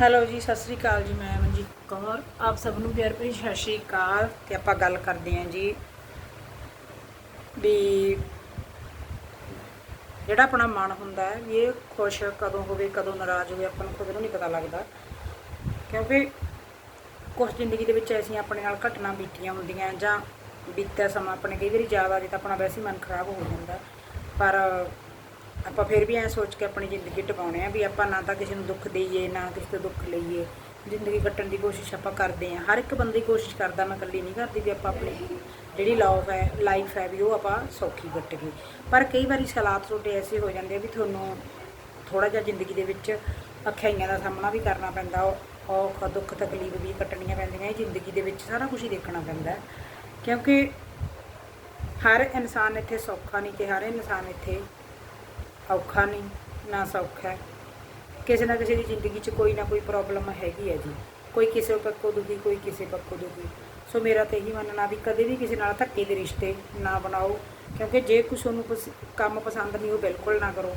Hello ਜੀ, ਸਤਿ ਸ੍ਰੀ ਅਕਾਲ ਜੀ, ਮੈਂ ਮਨਜੀਤ ਕੌਰ। ਆਪ ਸਭ ਨੂੰ ਪਿਆਰ ਭਰੀ ਸਤਿ ਸ੍ਰੀ ਅਕਾਲ ਤੇ ਆਪਾਂ ਗੱਲ ਕਰਦੇ ਹਾਂ ਜੀ ਵੀ ਜਿਹੜਾ ਆਪਣਾ ਮਨ ਹੁੰਦਾ ਹੈ ਵੀ ਇਹ ਖੁਸ਼ ਕਦੋਂ ਹੋਵੇ, ਕਦੋਂ ਨਾਰਾਜ਼ ਹੋਵੇ, ਆਪਾਂ ਨੂੰ ਖੁਦ ਨੂੰ ਨਹੀਂ ਪਤਾ ਲੱਗਦਾ। ਕਿਉਂਕਿ ਕੁਝ ਜ਼ਿੰਦਗੀ ਦੇ ਵਿੱਚ ਐਸੀਆਂ ਆਪਣੇ ਨਾਲ ਘਟਨਾ ਬੀਤੀਆਂ ਹੁੰਦੀਆਂ ਜਾਂ ਬੀਤਿਆ ਸਮਾਂ ਆਪਣੇ ਕਈ ਵਾਰੀ ਯਾਦ ਆ ਜੇ ਤਾਂ ਆਪਣਾ ਵੈਸੇ ਮਨ ਖਰਾਬ ਹੋ ਜਾਂਦਾ। ਪਰ ਆਪਾਂ ਫਿਰ ਵੀ ਐਂ ਸੋਚ ਕੇ ਆਪਣੀ ਜ਼ਿੰਦਗੀ ਟਿਕਾਉਣੇ ਆ ਵੀ ਆਪਾਂ ਨਾ ਤਾਂ ਕਿਸੇ ਨੂੰ ਦੁੱਖ ਦੇਈਏ, ਨਾ ਕਿਸੇ ਤੋਂ ਦੁੱਖ ਲਈਏ। ਜ਼ਿੰਦਗੀ ਕੱਟਣ ਦੀ ਕੋਸ਼ਿਸ਼ ਆਪਾਂ ਕਰਦੇ ਆ। ਹਰ ਇੱਕ ਬੰਦੇ ਕੋਸ਼ਿਸ਼ ਕਰਦਾ ਮੈਂ ਇਕੱਲੀ ਨਹੀਂ ਕਰਦੀ ਵੀ ਆਪਾਂ ਆਪਣੀ ਜਿਹੜੀ ਲਾਈਫ ਹੈ ਲਾਈਫ ਹੈ ਵੀ ਉਹ ਆਪਾਂ ਸੌਖੀ ਕੱਟੀਏ। ਪਰ ਕਈ ਵਾਰੀ ਹਾਲਾਤ ਤੁਹਾਡੇ ਐਸੇ ਹੋ ਜਾਂਦੇ ਆ ਵੀ ਤੁਹਾਨੂੰ ਥੋੜਾ ਜਿਹਾ ਜ਼ਿੰਦਗੀ ਦੇ ਵਿੱਚ ਅਖਿਆਈਆਂ ਦਾ ਸਾਹਮਣਾ ਵੀ ਕਰਨਾ ਪੈਂਦਾ। ਔ- ਔਖ, ਦੁੱਖ, ਤਕਲੀਫ ਵੀ ਕੱਟਣੀਆਂ ਪੈਂਦੀਆਂ। ਇਹ ਜ਼ਿੰਦਗੀ ਦੇ ਵਿੱਚ ਸਾਰਾ ਕੁਝ ਹੀ ਦੇਖਣਾ ਪੈਂਦਾ ਕਿਉਂਕਿ ਹਰ ਇਨਸਾਨ ਇੱਥੇ ਸੌਖਾ ਨਹੀਂ ਕਿ ਹਰ ਇਨਸਾਨ ਇੱਥੇ ਔਖਾ ਨਹੀਂ, ਨਾ ਸੌਖਾ ਕਿਸੇ ਨਾ ਕਿਸੇ ਦੀ ਜ਼ਿੰਦਗੀ 'ਚ ਕੋਈ ਨਾ ਕੋਈ ਪ੍ਰੋਬਲਮ ਹੈਗੀ ਹੈ ਜੀ। ਕੋਈ ਕਿਸੇ ਪੱਖੋਂ ਦੁਖੀ, ਕੋਈ ਕਿਸੇ ਪੱਖੋਂ ਦੁਖੀ। ਸੋ ਮੇਰਾ ਤਾਂ ਇਹੀ ਮੰਨਣਾ ਵੀ ਕਦੇ ਵੀ ਕਿਸੇ ਨਾਲ ਧੱਕੇ ਦੇ ਰਿਸ਼ਤੇ ਨਾ ਬਣਾਓ, ਕਿਉਂਕਿ ਜੇ ਕੁਛ ਉਹਨੂੰ ਪਸ- ਕੰਮ ਪਸੰਦ ਨਹੀਂ, ਉਹ ਬਿਲਕੁਲ ਨਾ ਕਰੋ।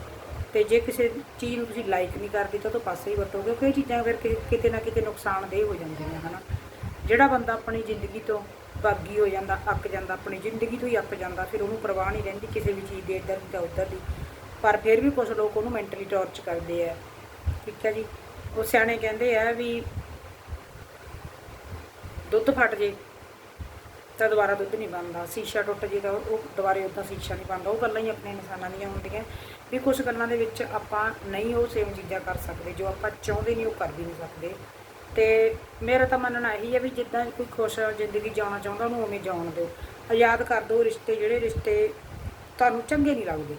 ਤੇ ਜੇ ਕਿਸੇ ਚੀਜ਼ ਨੂੰ ਤੁਸੀਂ ਲਾਈਕ ਨਹੀਂ ਕਰਦੇ, ਤਾਂ ਉਹ ਤੋਂ ਪਾਸੇ ਹੀ ਵਰਤੋ ਕਿਉਂਕਿ ਇਹ ਚੀਜ਼ਾਂ ਫਿਰ ਕਿ- ਕਿਤੇ ਨਾ ਕਿਤੇ ਨੁਕਸਾਨਦੇਹ ਹੋ ਜਾਂਦੀਆਂ ਹਨਾ। ਜਿਹੜਾ ਬੰਦਾ ਆਪਣੀ ਜ਼ਿੰਦਗੀ ਤੋਂ ਬਾਗੀ ਹੋ ਜਾਂਦਾ, ਅੱਕ ਜਾਂਦਾ, ਆਪਣੀ ਜ਼ਿੰਦਗੀ ਤੋਂ ਹੀ ਅੱਕ ਜਾਂਦਾ, ਫਿਰ ਉਹਨੂੰ ਪਰਵਾਹ ਨਹੀਂ ਰਹਿੰਦੀ ਕਿਸੇ ਵੀ ਚੀਜ਼ ਦੀ, ਇੱਧਰ ਦੀ ਜਾਂ ਉੱਧਰ ਦੀ। ਪਰ ਫਿਰ ਵੀ ਕੁਝ ਲੋਕ ਉਹਨੂੰ ਮੈਂਟਲੀ ਟੌਰਚ ਕਰਦੇ ਆ। ਠੀਕ ਹੈ ਜੀ? ਉਹ ਸਿਆਣੇ ਕਹਿੰਦੇ ਆ ਵੀ ਦੁੱਧ ਫਟ ਜੇ, ਤਾਂ ਦੁਬਾਰਾ ਦੁੱਧ ਨਹੀਂ ਬਣਦਾ। ਸ਼ੀਸ਼ਾ ਟੁੱਟ ਜੇ ਤਾਂ ਉਹ ਦੁਬਾਰੇ ਉਦਾਂ ਸ਼ੀਸ਼ਾ ਨਹੀਂ ਬਣਦਾ। ਉਹ ਗੱਲਾਂ ਹੀ ਆਪਣੇ ਇਨਸਾਨਾਂ ਦੀਆਂ ਹੁੰਦੀਆਂ। ਵੀ ਕੁਝ ਗੱਲਾਂ ਦੇ ਵਿੱਚ ਆਪਾਂ ਨਹੀਂ ਉਹ ਸੇਮ ਚੀਜ਼ਾਂ ਕਰ ਸਕਦੇ। ਜੋ ਆਪਾਂ ਚਾਹੁੰਦੇ ਨਹੀਂ ਉਹ ਕਰ ਵੀ ਨਹੀਂ ਸਕਦੇ। ਤੇ ਮੇਰਾ ਤਾਂ ਮੰਨਣਾ ਇਹੀ ਹੈ ਵੀ ਜਿੱਦਾਂ ਕੋਈ ਖੁਸ਼ ਜ਼ਿੰਦਗੀ ਜਿਉਣਾ ਚਾਹੁੰਦਾ ਉਹਨੂੰ ਉਵੇਂ ਜਿਉਣ ਦਿਓ। ਆਜ਼ਾਦ ਕਰ ਦਿਓ ਰਿਸ਼ਤੇ। ਜਿਹੜੇ ਰਿਸ਼ਤੇ ਤੁਹਾਨੂੰ ਚੰਗੇ ਨਹੀਂ ਲੱਗਦੇ।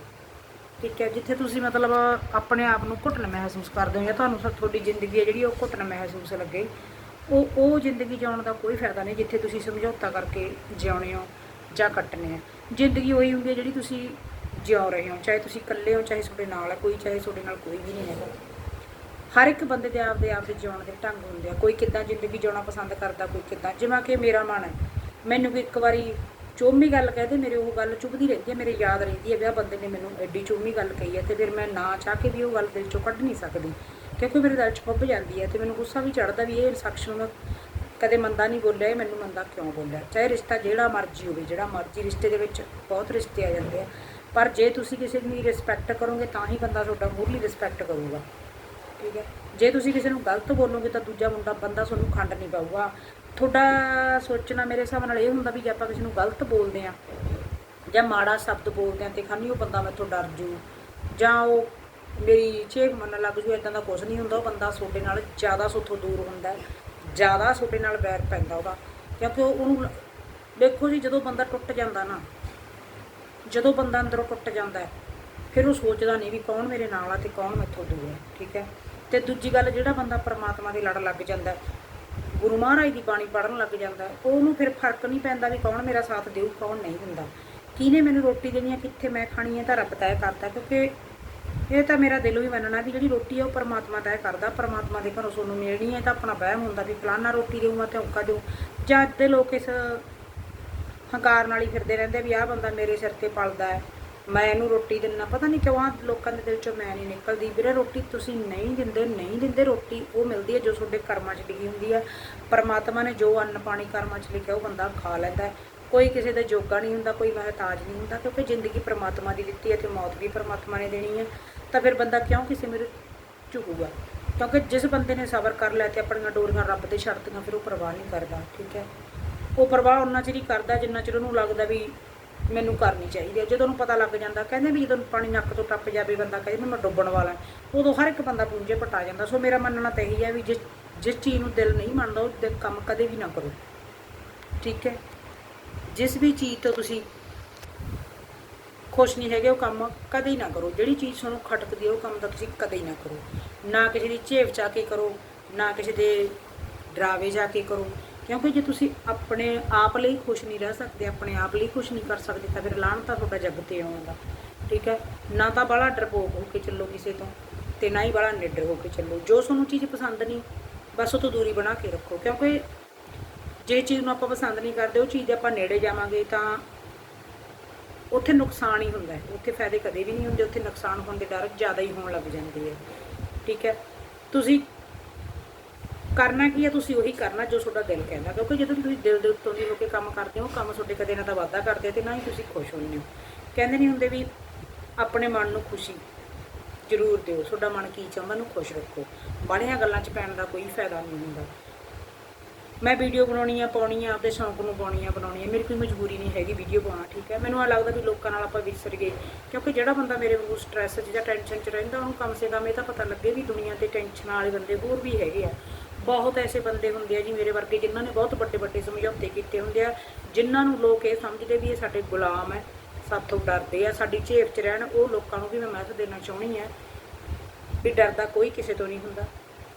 ਠੀਕ ਹੈ, ਜਿੱਥੇ ਤੁਸੀਂ ਮਤਲਬ ਆਪਣੇ ਆਪ ਨੂੰ ਘੁੱਟਣ ਮਹਿਸੂਸ ਕਰਦੇ ਹੋ ਜਾਂ ਤੁਹਾਨੂੰ ਸ- ਤੁਹਾਡੀ ਜ਼ਿੰਦਗੀ ਹੈ ਜਿਹੜੀ ਉਹ ਘੁੱਟਣ ਮਹਿਸੂਸ ਲੱਗੇ। ਉਹ ਉਹ ਜ਼ਿੰਦਗੀ ਜਿਉਣ ਦਾ ਕੋਈ ਫਾਇਦਾ ਨਹੀਂ, ਜਿੱਥੇ ਤੁਸੀਂ ਸਮਝੌਤਾ ਕਰਕੇ ਜਿਉਣੇ ਹੋ ਜਾਂ ਕੱਟਣੇ ਆ। ਜ਼ਿੰਦਗੀ ਉਹੀ ਹੁੰਦੀ ਹੈ ਜਿਹੜੀ ਤੁਸੀਂ ਜਿਉ ਰਹੇ ਹੋ, ਚਾਹੇ ਤੁਸੀਂ ਇਕੱਲੇ ਹੋ, ਚਾਹੇ ਤੁਹਾਡੇ ਨਾਲ ਹੈ ਕੋਈ, ਚਾਹੇ ਤੁਹਾਡੇ ਨਾਲ ਕੋਈ ਵੀ ਨਹੀਂ ਹੈਗਾ। ਹਰ ਇੱਕ ਬੰਦੇ ਦੇ ਆਪਦੇ ਆਪ ਦੇ ਜਿਉਣ ਦੇ ਢੰਗ ਹੁੰਦੇ ਆ। ਕੋਈ ਕਿੱਦਾਂ ਜ਼ਿੰਦਗੀ ਜਿਉਣਾ ਪਸੰਦ ਕਰਦਾ, ਕੋਈ ਕਿੱਦਾਂ। ਜਿਵੇਂ ਕਿ ਮੇਰਾ ਮਨ ਹੈ, ਮੈਨੂੰ ਕੋਈ ਇੱਕ ਵਾਰੀ ਚੋਮੀ ਗੱਲ ਕਹਦੇ ਮੇਰੇ ਉਹ ਗੱਲ ਚੁਭਦੀ ਰਹਿੰਦੀ ਹੈ, ਮੇਰੇ ਯਾਦ ਰਹਿੰਦੀ ਹੈ, ਵਿਆਹ ਬੰਦੇ ਨੇ ਮੈਨੂੰ ਐਡੀ ਚੋਮੀ ਗੱਲ ਕਹੀ ਹੈ ਤੇ ਫਿਰ ਮੈਂ ਨਾ ਚਾਹ ਕੇ ਵੀ ਉਹ ਗੱਲ ਦਿਲ ਚੋਂ ਕੱਢ ਨਹੀਂ ਸਕਦੀ। ਕਿਉਂਕਿ ਮੇਰੇ ਦਿਲ 'ਚ ਫੁੱਬ ਜਾਂਦੀ ਹੈ ਤੇ ਮੈਨੂੰ ਗੁੱਸਾ ਵੀ ਚੜਦਾ ਵੀ ਇਹ ਸ਼ਖਸ ਨੂੰ ਕਦੇ ਮੰਦਾ ਨਹੀਂ ਬੋਲਿਆ, ਇਹ ਮੈਨੂੰ ਮੰਦਾ ਕਿਉਂ ਬੋਲਿਆ? ਚਾਹੇ ਰਿਸ਼ਤਾ ਜਿਹੜਾ ਮਰਜ਼ੀ ਹੋਵੇ, ਜਿਹੜਾ ਮਰਜ਼ੀ ਰਿਸ਼ਤੇ ਦੇ ਵਿੱਚ ਬਹੁਤ ਰਿਸ਼ਤੇ ਆ ਜਾਂਦੇ ਆ, ਪਰ ਜੇ ਤੁਸੀਂ ਕਿਸੇ ਦੀ ਰਿਸਪੈਕਟ ਕਰੋਗੇ ਤਾਂ ਹੀ ਬੰਦਾ ਤੁਹਾਡਾ ਮੂਰਲੀ ਰਿਸਪੈਕਟ ਕਰੂਗਾ। ਠੀਕ ਹੈ? ਜੇ ਤੁਸੀਂ ਕਿਸੇ ਨੂੰ ਗਲਤ ਬੋਲੋਗੇ ਤਾਂ ਦੂਜਾ ਮੁੰਡਾ, ਬੰਦਾ ਤੁਹਾਨੂੰ ਖੰਡ ਨਹੀਂ ਪਾਊਗਾ ਤੁਹਾਡਾ ਸੋਚਣਾ ਮੇਰੇ ਹਿਸਾਬ ਨਾਲ ਇਹ ਹੁੰਦਾ ਵੀ ਜੇ ਆਪਾਂ ਕਿਸੇ ਨੂੰ ਗਲਤ ਬੋਲਦੇ ਆ ਜਾਂ ਮਾੜਾ ਸ਼ਬਦ ਬੋਲਦੇ ਆ ਤੇ ਖਾਨੀ ਉਹ ਬੰਦਾ ਮੈਥੋਂ ਡਰ ਜੂ, ਜਾਂ ਉਹ ਮੇਰੀ ਚੇਕ ਮੰਨਣ ਲੱਗ ਜੂ ਇਦਾਂ ਦਾ ਕੁਝ ਨਹੀਂ ਹੁੰਦਾ, ਉਹ ਬੰਦਾ ਤੁਹਾਡੇ ਨਾਲ ਜ਼ਿਆਦਾ ਸੁੱਥੋਂ ਦੂਰ ਹੁੰਦਾ ਜ਼ਿਆਦਾ ਤੁਹਾਡੇ ਨਾਲ ਬੈਰ ਪੈਂਦਾ ਉਹਦਾ ਕਿਉਂਕਿ ਉਹ- ਉਹਨੂੰ ਦੇਖੋ ਜੀ ਜਦੋਂ ਬੰਦਾ ਟੁੱਟ ਜਾਂਦਾ ਨਾ, ਜਦੋਂ ਬੰਦਾ ਅੰਦਰੋਂ ਟੁੱਟ ਜਾਂਦਾ ਫਿਰ ਉਹ ਸੋਚਦਾ ਨਹੀਂ ਵੀ ਕੌਣ ਮੇਰੇ ਨਾਲ ਆ ਤੇ ਕੌਣ ਮੈਥੋਂ ਦੂਰ ਹੈ, ਠੀਕ ਹੈ? ਤੇ ਦੂਜੀ ਗੱਲ, ਜਿਹੜਾ ਬੰਦਾ ਪਰਮਾਤਮਾ ਦੇ ਲੜ ਲੱਗ ਜਾਂਦਾ ਗੁਰੂ ਮਹਾਰਾਜ ਦੀ ਬਾਣੀ ਪੜਨ ਲੱਗ ਜਾਂਦਾ ਉਹਨੂੰ ਫਿਰ ਫ਼ਰਕ ਨਹੀਂ ਪੈਂਦਾ ਵੀ ਕੌਣ ਮੇਰਾ ਸਾਥ ਦੇਊ, ਕੌਣ ਨਹੀਂ ਦਿੰਦਾ ਕਿਹਨੇ ਮੈਨੂੰ ਰੋਟੀ ਦੇਣੀ ਹੈ, ਕਿੱਥੇ ਮੈਂ ਖਾਣੀ ਹੈ, ਤਾਂ ਰੱਬ ਤੈਅ ਕਰਦਾ ਕਿਉਂਕਿ ਇਹ ਤਾਂ ਮੇਰਾ ਦਿਲੋਂ ਹੀ ਮੰਨਣਾ ਵੀ ਜਿਹੜੀ ਰੋਟੀ ਹੈ ਉਹ ਪਰਮਾਤਮਾ ਤੈਅ ਕਰਦਾ, ਪਰਮਾਤਮਾ ਦੇ ਘਰੋਂ ਤੁਹਾਨੂੰ ਮਿਲਣੀ ਹੈ, ਤਾਂ ਆਪਣਾ ਵਹਿਮ ਹੁੰਦਾ ਵੀ ਫਲਾਨਾ ਰੋਟੀ ਦੇਊਗਾ ਤੇ ਔਕਾ ਦੇਊ। ਜਾਂ ਅੱਧੇ ਲੋਕ ਇਸ ਹੰਕਾਰ ਨਾਲ ਹੀ ਫਿਰਦੇ ਰਹਿੰਦੇ ਵੀ ਆਹ ਬੰਦਾ ਮੇਰੇ ਸਿਰ ਤੇ ਪਲਦਾ ਹੈ ਮੈਂ ਇਹਨੂੰ ਰੋਟੀ ਦਿੰਨਾ, ਪਤਾ ਨਹੀਂ ਕਿਉਂ ਆ ਲੋਕਾਂ ਦੇ ਦਿਲ ਚੋਂ ਮੈਂ ਨਹੀਂ ਨਿਕਲਦੀ। ਵੀਰੇ, ਰੋਟੀ ਤੁਸੀਂ ਨਹੀਂ ਦਿੰਦੇ ਨਹੀਂ ਦਿੰਦੇ ਰੋਟੀ, ਉਹ ਮਿਲਦੀ ਹੈ ਜੋ ਤੁਹਾਡੇ ਕਰਮਾਂ 'ਚ ਲਿਖੀ ਹੁੰਦੀ ਹੈ। ਪਰਮਾਤਮਾ ਨੇ ਜੋ ਅੰਨ ਪਾਣੀ ਕਰਮਾਂ 'ਚ ਲਿਖਿਆ, ਉਹ ਬੰਦਾ ਖਾ ਲੈਂਦਾ ਕੋਈ ਕਿਸੇ ਦਾ ਜੋਗਾ ਨਹੀਂ ਹੁੰਦਾ, ਕੋਈ ਮਹਤਾਜ ਨਹੀਂ ਹੁੰਦਾ, ਕਿਉਂਕਿ ਜ਼ਿੰਦਗੀ ਪਰਮਾਤਮਾ ਦੀ ਦਿੱਤੀ ਹੈ ਤੇ ਮੌਤ ਵੀ ਪਰਮਾਤਮਾ ਨੇ ਦੇਣੀ ਹੈ। ਤਾਂ ਫਿਰ ਬੰਦਾ ਕਿਉਂ ਕਿਸੇ ਮੇਰੇ ਝੁਕੂਗਾ? ਕਿਉਂਕਿ ਜਿਸ ਬੰਦੇ ਨੇ ਸਬਰ ਕਰ ਲਿਆ ਤੇ ਆਪਣੀਆਂ ਡੋਰੀਆਂ ਰੱਬ ਤੇ ਛੱਡਤੀਆਂ ਫਿਰ ਉਹ ਪਰਵਾਹ ਨਹੀਂ ਕਰਦਾ, ਠੀਕ ਹੈ? ਉਹ ਪਰਵਾਹ ਉਹਨਾਂ ਚਿਰ ਹੀ ਕਰਦਾ, ਜਿੰਨਾ ਚਿਰ ਉਹਨੂੰ ਲੱਗਦਾ ਵੀ ਮੈਨੂੰ ਕਰਨੀ ਚਾਹੀਦੀ ਹੈ। ਜਦੋਂ ਉਹਨੂੰ ਪਤਾ ਲੱਗ ਜਾਂਦਾ, ਕਹਿੰਦੇ ਵੀ ਜਦੋਂ ਪਾਣੀ ਨੱਕ ਤੋਂ ਟੱਪ ਜਾਵੇ, ਬੰਦਾ ਕਹਿੰਦਾ ਮੈਂ ਡੁੱਬਣ ਵਾਲਾ ਉਦੋਂ ਹਰ ਇੱਕ ਬੰਦਾ ਪੂੰਝੇ ਪਟਾ ਜਾਂਦਾ। ਸੋ ਮੇਰਾ ਮੰਨਣਾ ਤਾਂ ਇਹੀ ਹੈ ਵੀ ਜਿਸ ਜਿਸ ਚੀਜ਼ ਨੂੰ ਦਿਲ ਨਹੀਂ ਮੰਨਦਾ, ਉਹ ਦੇ ਕੰਮ ਕਦੇ ਵੀ ਨਾ ਕਰੋ। ਠੀਕ ਹੈ? ਜਿਸ ਵੀ ਚੀਜ਼ ਤੋਂ ਤੁਸੀਂ ਖੁਸ਼ ਨਹੀਂ ਹੈਗੇ, ਉਹ ਕੰਮ ਕਦੇ ਹੀ ਨਾ ਕਰੋ। ਜਿਹੜੀ ਚੀਜ਼ ਤੁਹਾਨੂੰ ਖਟਕਦੀ ਹੈ, ਉਹ ਕੰਮ ਤਾਂ ਤੁਸੀਂ ਕਦੇ ਹੀ ਨਾ ਕਰੋ। ਨਾ ਕਿਸੇ ਦੀ ਝੇਵ ਚਾ ਕੇ ਕਰੋ, ਨਾ ਕਿਸੇ ਦੇ ਡਰਾਵੇ ਜਾ ਕੇ ਕਰੋ। ਕਿਉਂਕਿ ਜੇ ਤੁਸੀਂ ਆਪਣੇ ਆਪ ਲਈ ਖੁਸ਼ ਨਹੀਂ ਰਹਿ ਸਕਦੇ, ਆਪਣੇ ਆਪ ਲਈ ਖੁਸ਼ ਨਹੀਂ ਕਰ ਸਕਦੇ, ਤਾਂ ਫਿਰ ਲਾਣ ਤਾਂ ਤੁਹਾਡਾ ਜੱਗ ਤੇ ਆਉਂਦਾ ਠੀਕ ਹੈ? ਨਾ ਤਾਂ ਬੜਾ ਡਰਪੋਕ ਹੋ ਕੇ ਚੱਲੋ ਕਿਸੇ ਤੋਂ ਤੇ ਨਾ ਹੀ ਬੜਾ ਨਿਡਰ ਹੋ ਕੇ ਚੱਲੋ। ਜੋ ਤੁਹਾਨੂੰ ਚੀਜ਼ ਪਸੰਦ ਨਹੀਂ, ਬਸ ਉਹ ਤੋਂ ਦੂਰੀ ਬਣਾ ਕੇ ਰੱਖੋ। ਕਿਉਂਕਿ ਜੇ ਚੀਜ਼ ਨੂੰ ਆਪਾਂ ਪਸੰਦ ਨਹੀਂ ਕਰਦੇ, ਉਹ ਚੀਜ਼ ਦੇ ਆਪਾਂ ਨੇੜੇ ਜਾਵਾਂਗੇ ਤਾਂ ਉੱਥੇ ਨੁਕਸਾਨ ਹੀ ਹੁੰਦਾ ਹੈ। ਉੱਥੇ ਫਾਇਦੇ ਕਦੇ ਵੀ ਨਹੀਂ ਹੁੰਦੇ, ਉੱਥੇ ਨੁਕਸਾਨ ਹੋਣ ਦੇ ਡਰ ਜ਼ਿਆਦਾ ਹੀ ਹੋਣ ਲੱਗ ਜਾਂਦੇ ਹੈ। ਠੀਕ ਹੈ? ਤੁਸੀਂ ਕਰਨਾ ਕੀ ਹੈ? ਤੁਸੀਂ ਉਹੀ ਕਰਨਾ ਜੋ ਤੁਹਾਡਾ ਦਿਲ ਕਹਿੰਦਾ। ਕਿਉਂਕਿ ਜਦੋਂ ਤੁਸੀਂ ਦਿਲ ਦੇ ਉੱਤੋਂ ਦੀ ਹੋ ਕੇ ਕੰਮ ਕਰਦੇ ਹੋ, ਕੰਮ ਤੁਹਾਡੇ ਕਦੇ ਨਾ ਤਾਂ ਵਾਧਾ ਕਰਦੇ ਤੇ ਨਾ ਹੀ ਤੁਸੀਂ ਖੁਸ਼ ਹੁੰਦੇ ਹੋ। ਕਹਿੰਦੇ ਨਹੀਂ ਹੁੰਦੇ ਵੀ ਆਪਣੇ ਮਨ ਨੂੰ ਖੁਸ਼ੀ ਜ਼ਰੂਰ ਦਿਓ। ਤੁਹਾਡਾ ਮਨ ਕੀ ਚਾਹੁੰਦਾ? ਨੂੰ ਖੁਸ਼ ਰੱਖੋ। ਬਾਹਲੀਆਂ ਗੱਲਾਂ 'ਚ ਪੈਣ ਦਾ ਕੋਈ ਫਾਇਦਾ ਨਹੀਂ ਹੁੰਦਾ। ਮੈਂ ਵੀਡੀਓ ਬਣਾਉਣੀ ਆ, ਪਾਉਣੀ ਆ, ਆਪਦੇ ਸ਼ੌਂਕ ਨੂੰ ਪਾਉਣੀ ਆ, ਬਣਾਉਣੀ ਆ। ਮੇਰੀ ਕੋਈ ਮਜਬੂਰੀ ਨਹੀਂ ਹੈਗੀ ਵੀਡੀਓ ਪਾਉਣਾ, ਠੀਕ ਹੈ? ਮੈਨੂੰ ਆ ਲੱਗਦਾ ਵੀ ਲੋਕਾਂ ਨਾਲ ਆਪਾਂ ਵਿਸਰ ਗਏ। ਕਿਉਂਕਿ ਜਿਹੜਾ ਬੰਦਾ ਮੇਰੇ ਵਾਂਗੂ ਸਟ੍ਰੈਸ 'ਚ ਜਾਂ ਟੈਨਸ਼ਨ 'ਚ ਰਹਿੰਦਾ, ਉਹਨੂੰ ਕਮ ਸੇ ਕਮ ਇਹ ਤਾਂ ਪਤਾ ਲੱਗੇ ਵੀ ਦੁਨੀਆ ਤੇ ਟੈਨਸ਼ਨ ਵਾਲੇ ਬੰਦੇ ਹੋਰ ਵੀ ਹੈਗੇ ਆ। ਬਹੁਤ ਐਸੇ ਬੰਦੇ ਹੁੰਦੇ ਆ ਜੀ ਮੇਰੇ ਵਰਗੇ ਜਿਨ੍ਹਾਂ ਨੇ ਬਹੁਤ ਵੱਡੇ ਵੱਡੇ ਸਮਝੌਤੇ ਕੀਤੇ ਹੁੰਦੇ ਆ, ਜਿਨ੍ਹਾਂ ਨੂੰ ਲੋਕ ਇਹ ਸਮਝਦੇ ਵੀ ਇਹ ਸਾਡੇ ਗੁਲਾਮ ਹੈ ਸਾਥੋਂ ਡਰਦੇ ਆ, ਸਾਡੀ ਝੇਪ 'ਚ ਰਹਿਣ, ਉਹ ਲੋਕਾਂ ਨੂੰ ਵੀ ਮੈਂ ਮੈਸੇਜ ਦੇਣਾ ਚਾਹੁੰਦੀ ਆ, ਵੀ ਡਰਦਾ ਕੋਈ ਕਿਸੇ ਤੋਂ ਨਹੀਂ ਹੁੰਦਾ,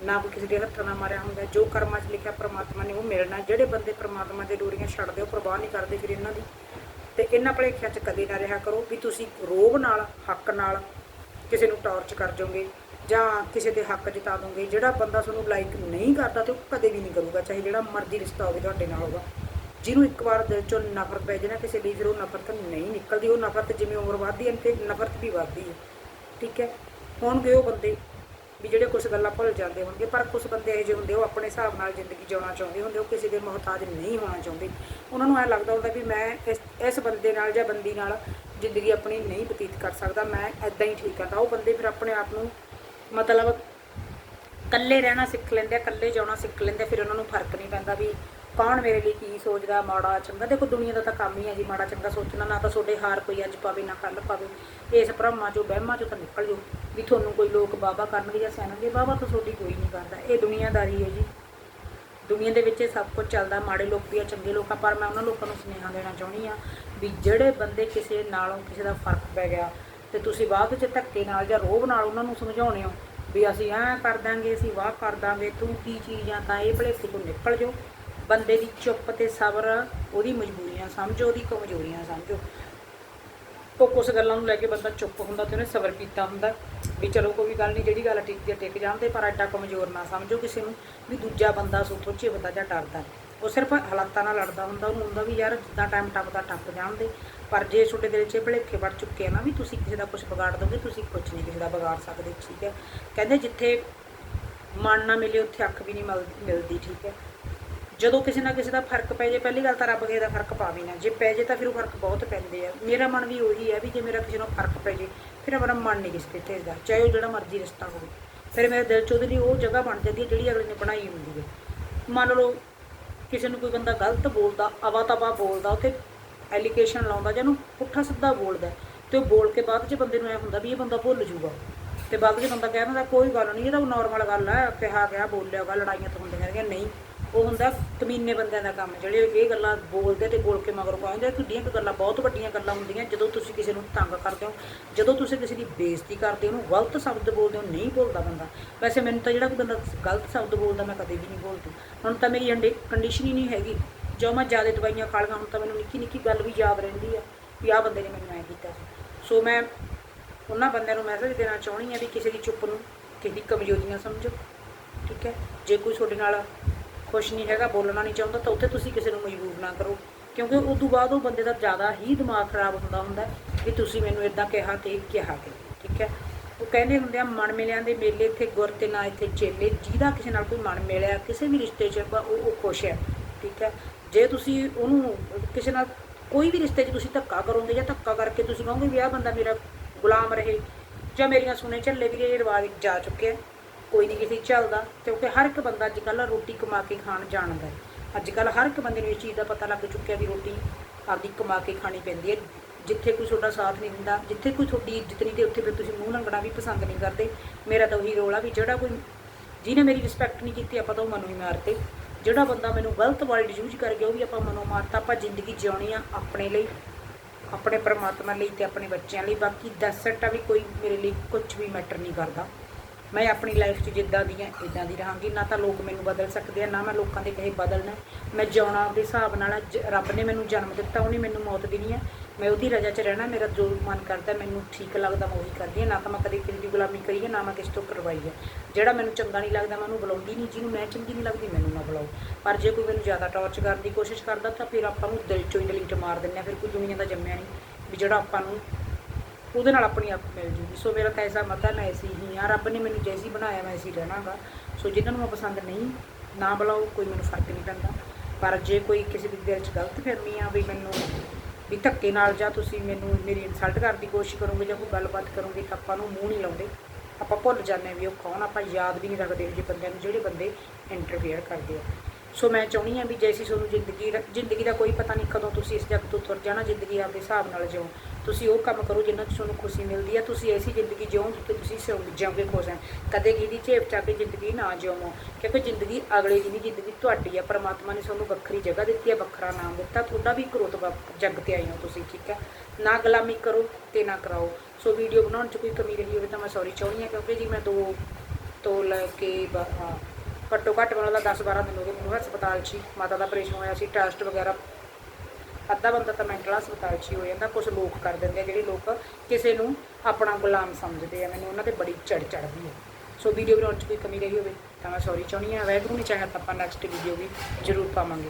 ਨਾ ਕੋਈ ਕਿਸੇ ਦੇ ਹੱਥਾਂ ਨਾਲ ਮਾਰਿਆ ਹੁੰਦਾ, ਜੋ ਕਰਮਾਂ 'ਚ ਲਿਖਿਆ ਪ੍ਰਮਾਤਮਾ ਨੇ ਉਹ ਮਿਲਣਾ ਜਿਹੜੇ ਬੰਦੇ ਪ੍ਰਮਾਤਮਾ ਦੇ ਡੋਰੀਆਂ ਛੱਡਦੇ ਉਹ ਪ੍ਰਵਾਹ ਨਹੀਂ ਕਰਦੇ ਫਿਰ ਇਹਨਾਂ ਦੀ, ਤੇ ਇਹਨਾਂ ਭਲੇਖਿਆਂ 'ਚ ਕਦੇ ਨਾ ਰਿਹਾ ਕਰੋ ਵੀ ਤੁਸੀਂ ਰੋਬ ਨਾਲ, ਹੱਕ ਨਾਲ ਕਿਸੇ ਨੂੰ ਟੌਰਚ ਕਰ ਜਾਓਗੇ ਜਾਂ ਕਿਸੇ ਦੇ ਹੱਕ ਜਿਤਾ ਦੋਗੇ ਜਿਹੜਾ ਬੰਦਾ ਤੁਹਾਨੂੰ ਲਾਈਕ ਨਹੀਂ ਕਰਦਾ ਤੇ ਉਹ ਕਦੇ ਵੀ ਨਹੀਂ ਕਰੂਗਾ, ਚਾਹੇ ਜਿਹੜਾ ਮਰਜ਼ੀ ਰਿਸ਼ਤਾ ਹੋਵੇ ਤੁਹਾਡੇ ਨਾਲ ਹੋਗਾ ਜਿਹਨੂੰ ਇੱਕ ਵਾਰ ਦਿਲ ਚੋਂ ਨਫ਼ਰਤ ਪੈ ਜਾਏ ਨਾ ਕਿਸੇ ਲਈ ਫਿਰ ਉਹ ਨਫ਼ਰਤ ਨਹੀਂ ਨਿਕਲਦੀ। ਉਹ ਨਫ਼ਰਤ ਜਿਵੇਂ ਉਮਰ ਵੱਧਦੀ ਹੈ ਤੇ ਨਫ਼ਰਤ ਵੀ ਵੱਧਦੀ ਹੈ। ਠੀਕ ਹੈ? ਹੋਣਗੇ ਉਹ ਬੰਦੇ ਵੀ ਜਿਹੜੇ ਕੁਝ ਗੱਲਾਂ ਭੁੱਲ ਜਾਂਦੇ ਹੋਣਗੇ, ਪਰ ਕੁਝ ਬੰਦੇ ਇਹੋ ਜਿਹੇ ਹੁੰਦੇ, ਉਹ ਆਪਣੇ ਹਿਸਾਬ ਨਾਲ ਜ਼ਿੰਦਗੀ ਜਿਉਣਾ ਚਾਹੁੰਦੇ ਹੁੰਦੇ, ਉਹ ਕਿਸੇ ਦੇ ਮੁਹਤਾਜ ਨਹੀਂ ਹੋਣਾ ਚਾਹੁੰਦੇ। ਉਹਨਾਂ ਨੂੰ ਐ ਲੱਗਦਾ ਹੁੰਦਾ ਵੀ ਮੈਂ ਇਸ ਇਸ ਬੰਦੇ ਨਾਲ ਜਾਂ ਬੰਦੀ ਨਾਲ ਜ਼ਿੰਦਗੀ ਆਪਣੀ ਨਹੀਂ ਬਤੀਤ ਕਰ ਸਕਦਾ, ਮੈਂ ਐਦਾਂ ਹੀ ਠੀਕ ਹਾਂ। ਤਾਂ ਉਹ ਬੰਦੇ ਫਿਰ ਆਪਣੇ ਆਪ ਨੂੰ ਮਤਲਬ ਇਕੱਲੇ ਰਹਿਣਾ ਸਿੱਖ ਲੈਂਦੇ ਆ ਇਕੱਲੇ ਜਾਣਾ ਸਿੱਖ ਲੈਂਦੇ ਆ, ਫਿਰ ਉਹਨਾਂ ਨੂੰ ਫ਼ਰਕ ਨਹੀਂ ਪੈਂਦਾ ਵੀ ਕੌਣ ਮੇਰੇ ਲਈ ਕੀ ਸੋਚਦਾ ਮਾੜਾ ਚੰਗਾ। ਦੇਖੋ ਦੁਨੀਆ ਦਾ ਤਾਂ ਕੰਮ ਹੀ ਹੈ ਜੀ ਮਾੜਾ ਚੰਗਾ ਸੋਚਣਾ ਨਾ ਤਾਂ ਤੁਹਾਡੇ ਹਾਰ ਕੋਈ ਅੱਜ ਪਾਵੇ ਨਾ ਕੱਲ ਪਾਵੇ। ਇਸ ਭਰਮਾਂ ਚੋਂ ਵਹਿਮਾਂ ਚੋਂ ਤਾਂ ਨਿਕਲ ਜਾਓ ਵੀ ਤੁਹਾਨੂੰ ਕੋਈ ਲੋਕ ਬਾਬਾ ਕਰਨਗੇ ਜਾਂ ਸਹਿਣਗੇ ਬਾਬਾ ਤਾਂ ਤੁਹਾਡੀ ਕੋਈ ਨਹੀਂ ਕਰਦਾ। ਇਹ ਦੁਨੀਆਦਾਰੀ ਹੈ ਜੀ। ਦੁਨੀਆ ਦੇ ਵਿੱਚ ਇਹ ਸਭ ਕੁਝ ਚੱਲਦਾ ਮਾੜੇ ਲੋਕ ਵੀ ਆ ਚੰਗੇ ਲੋਕ ਆ ਪਰ ਮੈਂ ਉਹਨਾਂ ਲੋਕਾਂ ਨੂੰ ਸੁਨੇਹਾ ਦੇਣਾ ਚਾਹੁੰਦੀ ਆ ਵੀ ਜਿਹੜੇ ਬੰਦੇ ਕਿਸੇ ਨਾਲੋਂ ਕਿਸੇ ਦਾ ਫ਼ਰਕ ਪੈ ਗਿਆ ਤੇ ਤੁਸੀਂ ਬਾਅਦ ਵਿੱਚ ਧੱਕੇ ਨਾਲ ਜਾਂ ਰੋਹ ਨਾਲ ਉਹਨਾਂ ਨੂੰ ਸਮਝਾਉਣੇ ਹੋ ਵੀ ਅਸੀਂ ਐਂ ਕਰ ਦਾਂਗੇ, ਅਸੀਂ ਵਾਹ ਕਰ ਦਾਂਗੇ, ਤੂੰ ਕੀ ਚੀਜ਼ ਆ ਤਾਂ ਇਹ ਭਲੇਖੇ ਤੋਂ ਨਿਕਲ ਜਾਓ। ਬੰਦੇ ਦੀ ਚੁੱਪ ਤੇ ਸਬਰ, ਉਹਦੀ ਮਜਬੂਰੀਆਂ ਸਮਝੋ, ਉਹਦੀ ਕਮਜ਼ੋਰੀਆਂ ਸਮਝੋ। ਉਹ ਕੁਝ ਗੱਲਾਂ ਨੂੰ ਲੈ ਕੇ ਬੰਦਾ ਚੁੱਪ ਹੁੰਦਾ ਤੇ ਉਹਨੇ ਸਬਰ ਕੀਤਾ ਹੁੰਦਾ। ਵੀ ਚਲੋ ਕੋਈ ਗੱਲ ਨਹੀਂ, ਜਿਹੜੀ ਗੱਲ ਟਿਕ ਤੇ ਟਿਕ ਜਾਂਦੇ ਪਰ ਐਡਾ ਕਮਜ਼ੋਰ ਨਾ ਸਮਝੋ ਕਿਸੇ ਨੂੰ। ਵੀ ਦੂਜਾ ਬੰਦਾ ਸੋਥੋਂ ਝਿਪਦਾ ਜਾਂ ਡਰਦਾ। ਉਹ ਸਿਰਫ ਹਾਲਾਤਾਂ ਨਾਲ ਲੜਦਾ ਹੁੰਦਾ, ਉਹਨੂੰ ਹੁੰਦਾ ਵੀ ਯਾਰ ਜਿੱਦਾਂ ਟਾਈਮ ਟੱਪਦਾ ਟੱਪ ਜਾਣ ਦੇ। ਪਰ ਜੇ ਤੁਹਾਡੇ ਦਿਲ 'ਚ ਇਹ ਭੁਲੇਖੇ ਵੜ ਚੁੱਕੇ ਆ ਨਾ ਵੀ ਤੁਸੀਂ ਕਿਸੇ ਦਾ ਕੁਝ ਵਿਗਾੜ ਦੋਗੇ, ਤੁਸੀਂ ਕੁਝ ਨਹੀਂ ਕਿਸੇ ਦਾ ਵਿਗਾੜ ਸਕਦੇ, ਠੀਕ ਹੈ? ਕਹਿੰਦੇ ਜਿੱਥੇ ਮਨ ਨਾ ਮਿਲੇ, ਉੱਥੇ ਅੱਖ ਵੀ ਨਹੀਂ ਮਿਲ- ਮਿਲਦੀ, ਠੀਕ ਹੈ? ਜਦੋਂ ਕਿਸੇ ਨਾ ਕਿਸੇ ਦਾ ਫ਼ਰਕ ਪੈ ਜੇ, ਪਹਿਲੀ ਗੱਲ ਤਾਂ ਰੱਬ ਕਿਸੇ ਦਾ ਫ਼ਰਕ ਪਾਵੇ ਨਾ। ਜੇ ਪੈ ਜੇ ਤਾਂ ਫਿਰ ਉਹ ਫ਼ਰਕ ਬਹੁਤ ਪੈਂਦੇ ਆ। ਮੇਰਾ ਮਨ ਵੀ ਉਹੀ ਹੈ ਵੀ ਜੇ ਮੇਰਾ ਕਿਸੇ ਨਾਲ ਫ਼ਰਕ ਪੈ ਜੇ, ਫਿਰ ਮੇਰਾ ਮਨ ਨਹੀਂ ਕਿਸੇ ਤੇ ਭੇਜਦਾ, ਚਾਹੇ ਉਹ ਜਿਹੜਾ ਮਰਜ਼ੀ ਰਿਸ਼ਤਾ ਹੋਵੇ। ਫਿਰ ਮੇਰੇ ਦਿਲ 'ਚ ਉਹਦੇ ਲਈ ਉਹ ਜਗ੍ਹਾ ਬਣ ਜਾਂਦੀ ਹੈ ਜਿਹੜੀ ਅਗਲੇ ਨੇ ਬਣਾਈ ਹੁੰਦੀ ਹੈ। ਮੰਨ ਲਓ ਕਿਸੇ ਨੂੰ ਕੋਈ ਬੰਦਾ ਗਲਤ ਬੋਲਦਾ ਆਵਾ ਤਵਾ ਬੋਲਦਾ, ਉੱਥੇ ਐਲੀਗੇਸ਼ਨ ਲਾਉਂਦਾ ਜਾਂ ਉਹਨੂੰ ਪੁੱਠਾ ਸਿੱਧਾ ਬੋਲਦਾ ਤੇ ਉਹ ਬੋਲ ਕੇ ਬਾਅਦ 'ਚ ਬੰਦੇ ਨੂੰ ਐ ਹੁੰਦਾ ਵੀ ਇਹ ਬੰਦਾ ਭੁੱਲ ਜੂਗਾ ਤੇ ਬਾਅਦ 'ਚ ਬੰਦਾ ਕਹਿੰਦਾ ਕੋਈ ਗੱਲ ਨਹੀਂ ਇਹ ਤਾਂ ਨਾਰਮਲ ਗੱਲ ਹੈ, ਕਿਹਾ ਗਿਆ, ਬੋਲਿਆ ਗਾ ਲੜਾਈਆਂ ਤਾਂ ਹੁੰਦੀਆਂ ਰਹਿੰਦੀਆਂ, ਨਹੀਂ। ਉਹ ਹੁੰਦਾ ਕਮੀਨੇ ਬੰਦਿਆਂ ਦਾ ਕੰਮ, ਜਿਹੜੇ ਇਹ ਗੱਲਾਂ ਬੋਲਦੇ ਤੇ ਬੋਲ ਕੇ ਮਗਰ ਪਾਉਂਦੇ ਕਿੱਡੀਆਂ ਕੁ ਗੱਲਾਂ, ਬਹੁਤ ਵੱਡੀਆਂ ਗੱਲਾਂ ਹੁੰਦੀਆਂ, ਜਦੋਂ ਤੁਸੀਂ ਕਿਸੇ ਨੂੰ ਤੰਗ ਕਰਦੇ ਹੋ, ਜਦੋਂ ਤੁਸੀਂ ਕਿਸੇ ਦੀ ਬੇਇੱਜ਼ਤੀ ਕਰਦੇ ਹੋ, ਉਹਨੂੰ ਗਲਤ ਸ਼ਬਦ ਬੋਲਦੇ ਹੋ, ਨਹੀਂ ਬੋਲਦਾ ਬੰਦਾ। ਵੈਸੇ ਮੈਨੂੰ ਤਾਂ ਜਿਹੜਾ ਕੋਈ ਬੰਦਾ ਗਲਤ ਸ਼ਬਦ ਬੋਲਦਾ, ਮੈਂ ਕਦੇ ਵੀ ਨਹੀਂ ਬੋਲਦੀ। ਹੁਣ ਤਾਂ ਮੇਰੀ ਅੰਡੇ ਕੰਡੀਸ਼ਨ ਹੀ ਨਹੀਂ ਹੈਗੀ। ਜੋ ਮੈਂ ਜ਼ਿਆਦਾ ਦਵਾਈਆਂ ਖਾ ਲਈਆਂ ਹੁਣ ਤਾਂ ਮੈਨੂੰ ਨਿੱਕੀ ਨਿੱਕੀ ਗੱਲ ਵੀ ਯਾਦ ਰਹਿੰਦੀ ਆ, ਵੀ ਆਹ ਬੰਦੇ ਨੇ ਮੈਨੂੰ ਐਂ ਕੀਤਾ ਸੋ। ਮੈਂ ਉਹਨਾਂ ਬੰਦਿਆਂ ਨੂੰ ਮੈਸੇਜ ਦੇਣਾ ਚਾਹੁੰਦੀ ਆ ਵੀ ਕਿਸੇ ਦੀ ਚੁੱਪ ਨੂੰ, ਕਿਸੇ ਦੀ ਕਮਜ਼ੋਰੀਆਂ ਸਮਝੋ, ਠੀਕ ਹੈ? ਜੇ ਕੋਈ ਤੁਹਾਡੇ ਨਾਲ ਖੁਸ਼ ਨਹੀਂ ਹੈਗਾ, ਬੋਲਣਾ ਨਹੀਂ ਚਾਹੁੰਦਾ, ਤਾਂ ਉੱਥੇ ਤੁਸੀਂ ਕਿਸੇ ਨੂੰ ਮਜਬੂਰ ਨਾ ਕਰੋ। ਕਿਉਂਕਿ ਉਸ ਤੋਂ ਬਾਅਦ ਉਹ ਬੰਦੇ ਦਾ ਜ਼ਿਆਦਾ ਹੀ ਦਿਮਾਗ ਖਰਾਬ ਹੁੰਦਾ ਹੁੰਦਾ ਵੀ ਤੁਸੀਂ ਮੈਨੂੰ ਇਦਾਂ ਕਿਹਾ ਤੇ ਕਿਹਾ ਕਿ ਠੀਕ ਹੈ? ਉਹ ਕਹਿੰਦੇ ਹੁੰਦੇ ਆ, ਮਨ ਮਿਲਿਆਂ ਦੇ ਮੇਲੇ ਇੱਥੇ ਗੁਰ ਤੇ ਨਾ ਇੱਥੇ ਚੇਲੇ, ਜਿਹਦਾ ਕਿਸੇ ਨਾਲ ਕੋਈ ਮਨ ਮਿਲਿਆ, ਕਿਸੇ ਵੀ ਰਿਸ਼ਤੇ 'ਚ ਬ- ਉਹ ਉਹ ਖੁਸ਼ ਹੈ, ਠੀਕ ਹੈ? ਜੇ ਤੁਸੀਂ ਉਹਨੂੰ ਕਿਸੇ ਨਾਲ ਕੋਈ ਵੀ ਰਿਸ਼ਤੇ 'ਚ ਤੁਸੀਂ ਧੱਕਾ ਕਰੋਗੇ ਜਾਂ ਧੱਕਾ ਕਰਕੇ ਤੁਸੀਂ ਕਹੋਗੇ ਵੀ ਆਹ ਬੰਦਾ ਮੇਰਾ ਗੁਲਾਮ ਰਹੇ ਜਾਂ ਮੇਰੀਆਂ ਸੁਣੇ ਝੱਲੇ ਵੀ ਇਹ ਰਿਵਾਜ ਜਾ ਚੁੱਕੇ ਆ ਕੋਈ ਨਹੀਂ ਕਿਸੇ 'ਚ ਚੱਲਦਾ, ਕਿਉਂਕਿ ਹਰ ਇੱਕ ਬੰਦਾ ਅੱਜ ਕੱਲ੍ਹ ਰੋਟੀ ਕਮਾ ਕੇ ਖਾਣ ਜਾਣਦਾ ਹੈ। ਅੱਜ ਕੱਲ੍ਹ ਹਰ ਇੱਕ ਬੰਦੇ ਨੂੰ ਇਸ ਚੀਜ਼ ਦਾ ਪਤਾ ਲੱਗ ਚੁੱਕਿਆ ਵੀ ਰੋਟੀ ਆਪਦੀ ਕਮਾ ਕੇ ਖਾਣੀ ਪੈਂਦੀ ਹੈ। ਜਿੱਥੇ ਕੋਈ ਤੁਹਾਡਾ ਸਾਥ ਨਹੀਂ ਦਿੰਦਾ, ਜਿੱਥੇ ਕੋਈ ਤੁਹਾਡੀ ਇੱਜ਼ਤ ਨਹੀਂ ਤੇ ਉੱਥੇ ਫਿਰ ਤੁਸੀਂ ਮੂੰਹ ਲੰਗਣਾ ਵੀ ਪਸੰਦ ਨਹੀਂ ਕਰਦੇ। ਮੇਰਾ ਤਾਂ ਉਹੀ ਰੋਲ ਆ ਵੀ ਜਿਹੜਾ ਕੋਈ ਜਿਹਨੇ ਮੇਰੀ ਰਿਸਪੈਕਟ ਨਹੀਂ ਕੀਤੀ, ਆਪਾਂ ਤਾਂ ਉਹ ਮਨੋਂ ਹੀ ਮਾਰਤੇ। ਜਿਹੜਾ ਬੰਦਾ ਮੈਨੂੰ ਗਲਤ ਵਰਡ ਯੂਜ਼ ਕਰ ਗਿਆ, ਉਹ ਵੀ ਆਪਾਂ ਮਨੋਂ ਮਾਰਤਾ, ਆਪਾਂ ਜ਼ਿੰਦਗੀ ਜਿਉਣੀ ਆ ਆਪਣੇ ਲਈ, ਆਪਣੇ ਪਰਮਾਤਮਾ ਲਈ ਤੇ ਆਪਣੇ ਬੱਚਿਆਂ ਲਈ। ਬਾਕੀ ਦਸ ਆ ਵੀ ਕੋਈ ਮੇਰੇ ਲਈ ਕੁਝ ਵੀ ਮੈਟਰ ਨਹੀਂ ਕਰਦਾ। ਮੈਂ ਆਪਣੀ ਲਾਈਫ 'ਚ ਜਿੱਦਾਂ ਦੀ ਆ ਇਦਾਂ ਦੀ ਰਹਾਂਗੀ। ਨਾ ਤਾਂ ਲੋਕ ਮੈਨੂੰ ਬਦਲ ਸਕਦੇ ਆ, ਨਾ ਮੈਂ ਲੋਕਾਂ ਦੇ ਕਹੇ ਬਦਲਣਾ ਮੈਂ ਜਿਉਣਾ ਆਪਦੇ ਹਿਸਾਬ ਨਾਲ ਜ- ਰੱਬ ਨੇ ਮੈਨੂੰ ਜਨਮ ਦਿੱਤਾ, ਉਹਨੇ ਮੈਨੂੰ ਮੌਤ ਦੇਣੀ ਹੈ ਮੈਂ ਉਹਦੀ ਰਜ਼ਾ 'ਚ ਰਹਿਣਾ, ਮੇਰਾ ਜੋ ਮਨ ਕਰਦਾ, ਮੈਨੂੰ ਠੀਕ ਲੱਗਦਾ, ਮੈਂ ਉਹੀ ਕਰਦੀ ਹਾਂ। ਨਾ ਤਾਂ ਮੈਂ ਕਦੇ ਕਿਸੇ ਦੀ ਗੁਲਾਮੀ ਕਰੀ ਹੈ ਨਾ ਮੈਂ ਕਿਸੇ ਤੋਂ ਕਰਵਾਈ ਹੈ ਜਿਹੜਾ ਮੈਨੂੰ ਚੰਗਾ ਨਹੀਂ ਲੱਗਦਾ, ਮੈਂ ਉਹਨੂੰ ਬੁਲਾਉਂਦੀ ਨਹੀਂ। ਜਿਹਨੂੰ ਮੈਂ ਚੰਗੀ ਨਹੀਂ ਲੱਗਦੀ, ਮੈਨੂੰ ਨਾ ਬੁਲਾਓ। ਪਰ ਜੇ ਕੋਈ ਮੈਨੂੰ ਜ਼ਿਆਦਾ ਟੌਰਚ ਕਰਨ ਦੀ ਕੋਸ਼ਿਸ਼ ਕਰਦਾ, ਤਾਂ ਫਿਰ ਆਪਾਂ ਨੂੰ ਦਿਲ ਚੋਂ ਹੀ ਡਿਲੀਟ ਮਾਰ ਦਿੰਦੇ ਆ ਫਿਰ ਕੋਈ ਦੁਨੀਆ ਦਾ ਜੰਮਿਆ ਨਹੀਂ। ਵੀ ਜਿਹੜਾ ਆਪਾਂ ਨੂੰ ਉਹਦੇ ਨਾਲ ਆਪਣੀ ਅੱਖ ਮਿਲ ਜੂਗੀ। ਸੋ ਮੇਰਾ ਤਾਂ ਐਸਾ ਮਤਾ ਮੈਂ ਐਸੀ ਹੀ ਆ। ਰੱਬ ਨੇ ਮੈਨੂੰ ਜੈਸੀ ਬਣਾਇਆ, ਮੈਂ ਐਸੀ ਰਹਿਣਾਗਾ। ਸੋ ਜਿਨ੍ਹਾਂ ਨੂੰ ਮੈਂ ਪਸੰਦ ਨਹੀਂ, ਨਾ ਬੁਲਾਓ, ਕੋਈ ਮੈਨੂੰ ਫ਼ਰਕ ਨਹੀਂ ਪੈਂਦਾ। ਪਰ ਜੇ ਕੋਈ ਕਿਸੇ ਦੇ ਦਿਲ 'ਚ ਗਲਤ ਫਹਿਮੀ ਆ ਵੀ ਮੈਨੂੰ, ਵੀ ਧੱਕੇ ਨਾਲ ਜਾਂ ਤੁਸੀਂ ਮੈਨੂੰ ਮੇਰੀ ਇਨਸਲਟ ਕਰਨ ਦੀ ਕੋਸ਼ਿਸ਼ ਕਰੋਗੇ ਜਾਂ ਕੋਈ ਗੱਲਬਾਤ ਕਰੋਗੇ ਤਾਂ ਆਪਾਂ ਨੂੰ ਮੂੰਹ ਨਹੀਂ ਲਾਉਂਦੇ। ਆਪਾਂ ਭੁੱਲ ਜਾਂਦੇ ਵੀ ਉਹ ਕੌਣ ਆਪਾਂ ਯਾਦ ਵੀ ਨਹੀਂ ਰੱਖਦੇ ਜੇ ਬੰਦਿਆਂ ਨੂੰ ਜਿਹੜੇ ਬੰਦੇ ਇੰਟਰਫੇਅਰ ਕਰਦੇ ਆ। ਸੋ ਮੈਂ ਚਾਹੁੰਦੀ ਹਾਂ ਵੀ ਜੈਸੀ ਤੁਹਾਨੂੰ ਜ਼ਿੰਦਗੀ ਦਾ ਜ਼ਿੰਦਗੀ ਦਾ ਕੋਈ ਪਤਾ ਨਹੀਂ ਕਦੋਂ ਤੁਸੀਂ ਇਸ ਜੱਗ ਤੋਂ ਤੁਰ ਜਾਣਾ, ਜ਼ਿੰਦਗੀ ਆਪਦੇ ਹਿਸਾਬ ਨਾਲ ਜਿਓ ਤੁਸੀਂ ਉਹ ਕੰਮ ਕਰੋ ਜਿੰਨਾ 'ਚ ਤੁਹਾਨੂੰ ਖੁਸ਼ੀ ਮਿਲਦੀ ਹੈ ਤੁਸੀਂ ਐਸੀ ਜ਼ਿੰਦਗੀ ਜਿਉਂ ਜਿੱਥੇ ਤੁਸੀਂ ਸਿਉਂ ਜਿਉਂਗੇ ਖੁਸ਼ ਹੈ ਕਦੇ ਕਿਹਦੀ ਝੇਪ ਚਾ ਕੇ ਜ਼ਿੰਦਗੀ ਨਾ ਜਿਉਵੋ ਕਿਉਂਕਿ ਜ਼ਿੰਦਗੀ ਅਗਲੇ ਦੀ ਨਹੀਂ ਜ਼ਿੰਦਗੀ ਤੁਹਾਡੀ ਹੈ ਪਰਮਾਤਮਾ ਨੇ ਤੁਹਾਨੂੰ ਵੱਖਰੀ ਜਗ੍ਹਾ ਦਿੱਤੀ ਹੈ ਵੱਖਰਾ ਨਾਮ ਦਿੱਤਾ। ਤੁਹਾਡਾ ਵੀ ਇੱਕ ਰੁਤਬਾ ਜੱਗ ਤੇ ਆਏ ਹੋ ਤੁਸੀਂ ਠੀਕ ਹੈ ਨਾ ਗੁਲਾਮੀ ਕਰੋ ਤੇ ਨਾ ਕਰਾਓ। ਸੋ ਵੀਡੀਓ ਬਣਾਉਣ 'ਚ ਕੋਈ ਕਮੀ ਰਹੀ ਹੋਵੇ ਤਾਂ ਮੈਂ ਸੌਰੀ ਚਾਹੁੰਦੀ ਹਾਂ ਕਿਉਂਕਿ ਜੀ ਮੈਂ ਦੋ ਤੋਂ ਲੈ ਕੇ ਬ- ਹਾਂ, ਘੱਟੋ ਘੱਟ ਮੈਨੂੰ ਦਾ 10 12 ਦਿਨ ਹੋ ਗਏ ਮੈਨੂੰ ਹਸਪਤਾਲ 'ਚ ਮਾਤਾ ਦਾ ਆਪਰੇਸ਼ਨ ਹੋਇਆ ਸੀ ਟੈਸਟ ਵਗੈਰਾ ਅੱਧਾ ਬੰਦਾ ਤਾਂ ਮੈਂਟਲ ਹਸਪਤਾਲ 'ਚ ਹੀ ਹੋ ਜਾਂਦਾ ਕੁਝ ਲੋਕ ਕਰ ਦਿੰਦੇ ਆ, ਜਿਹੜੇ ਲੋਕ ਕਿਸੇ ਨੂੰ ਆਪਣਾ ਗੁਲਾਮ ਸਮਝਦੇ ਆ, ਮੈਨੂੰ ਉਹਨਾਂ ਤੇ ਬੜੀ ਚੜ ਚੜ੍ਹਦੀ ਹੈ ਸੋ ਵੀਡੀਓ ਬਣਾਉਣ 'ਚ ਕੋਈ ਕਮੀ ਰਹੀ ਹੋਵੇ ਤਾਂ ਮੈਂ ਸੌਰੀ ਚਾਹੁੰਦੀ ਹਾਂ ਵੈਗਰੂ ਨੇ ਚਾਹਿਆ ਤਾਂ ਆਪਾਂ ਨੈਕਸਟ ਵੀਡੀਓ ਵੀ ਜ਼ਰੂਰ ਪਾਵਾਂਗੇ।